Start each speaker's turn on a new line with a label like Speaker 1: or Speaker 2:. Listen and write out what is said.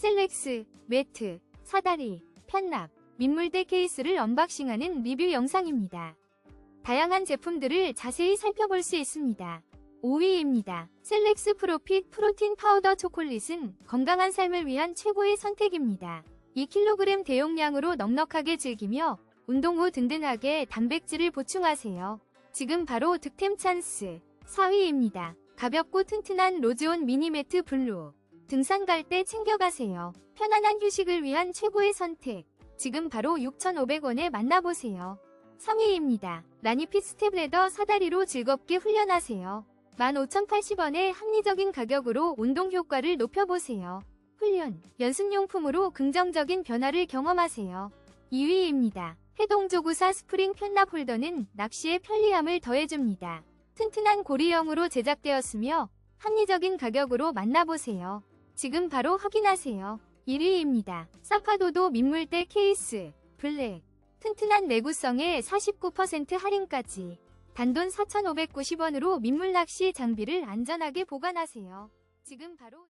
Speaker 1: 셀렉스, 매트, 사다리, 편납, 민물대 케이스를 언박싱하는 리뷰 영상입니다. 다양한 제품들을 자세히 살펴볼 수 있습니다. 5위입니다. 셀렉스 프로핏 프로틴 파우더 초콜릿은 건강한 삶을 위한 최고의 선택입니다. 2kg 대용량으로 넉넉하게 즐기며 운동 후 든든하게 단백질을 보충하세요. 지금 바로 득템 찬스. 4위입니다. 가볍고 튼튼한 로즈온 미니매트 블루. 등산 갈 때 챙겨가세요. 편안한 휴식을 위한 최고의 선택. 지금 바로 6,500원에 만나보세요. 3위입니다. 라니핏 스텝레더 사다리로 즐겁게 훈련하세요. 15,080원의 합리적인 가격으로 운동 효과를 높여보세요. 훈련, 연습용품으로 긍정적인 변화를 경험하세요. 2위입니다. 해동조구사 스프링 편납 홀더는 낚시의 편리함을 더해줍니다. 튼튼한 고리형으로 제작되었으며 합리적인 가격으로 만나보세요. 지금 바로 확인하세요. 1위입니다. 사파도도 민물대 케이스, 블랙. 튼튼한 내구성에 49% 할인까지. 단돈 4,590원으로 민물낚시 장비를 안전하게 보관하세요. 지금 바로